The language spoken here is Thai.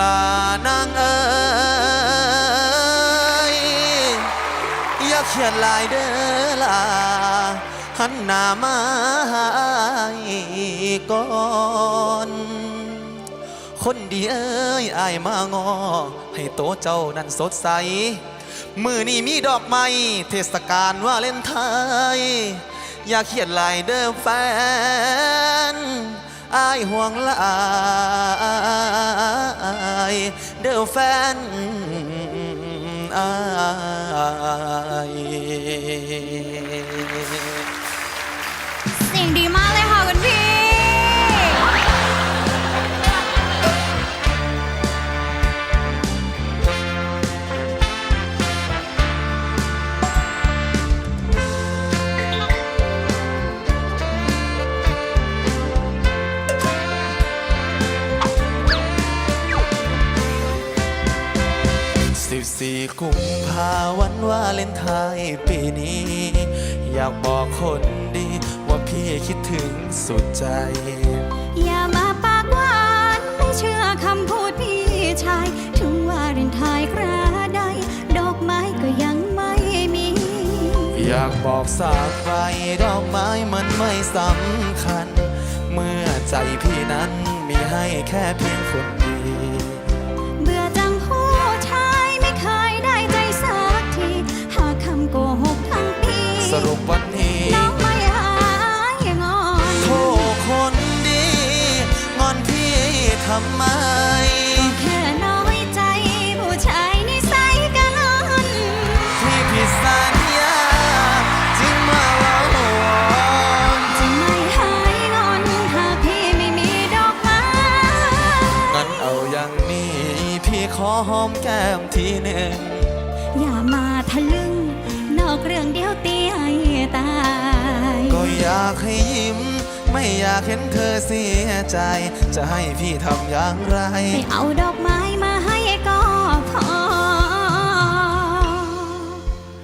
ลานางเอ๋ยอย่าเขียนลายเด้อลาหันหน้ามาก่อนคนดีเอ้ยอายมางอ ให้โตเจ้านั้นสดใส มือนี้มีดอกไม้เทศกาลว่าเล่นไทย อยากเขียนลายเด้อแฟน อายห่วงลายเด้อแฟนอายเสียงดีมากเลยค่ะ สิบสี่กุมภาวันวาเลนไทน์ปีนี้ อยากบอกคนดี ว่าพี่คิดถึงสุดใจ อย่ามาปากหวานไม่เชื่อคำพูดพี่ชาย ถึงว่าเรนไทายกระใดดอกไม้ก็ยังไม่มี อยากบอกสากไปดอกไม้มันไม่สำคัญ เมื่อใจพี่นั้นมีให้แค่เพียงคนเดียวำไม แค่น้อยใจ ผู้ชายนิสัยกันนอนที่ผิดสัญญาจึงมาเล่าวอนจะไม่หายงอนหากพี่ไม่มีดอกไม้งั้นเอาอย่างนี้ พี่ขอหอมแก้มทีหนึ่งอย่ามาทะลึ่ง นอกเรื่องเดียวเตียตาย ก็อยากให้ยิ้ม ไม่อยากเห็นเธอเสียใจ จะให้พี่ทำอย่างไร ไม่เอาดอก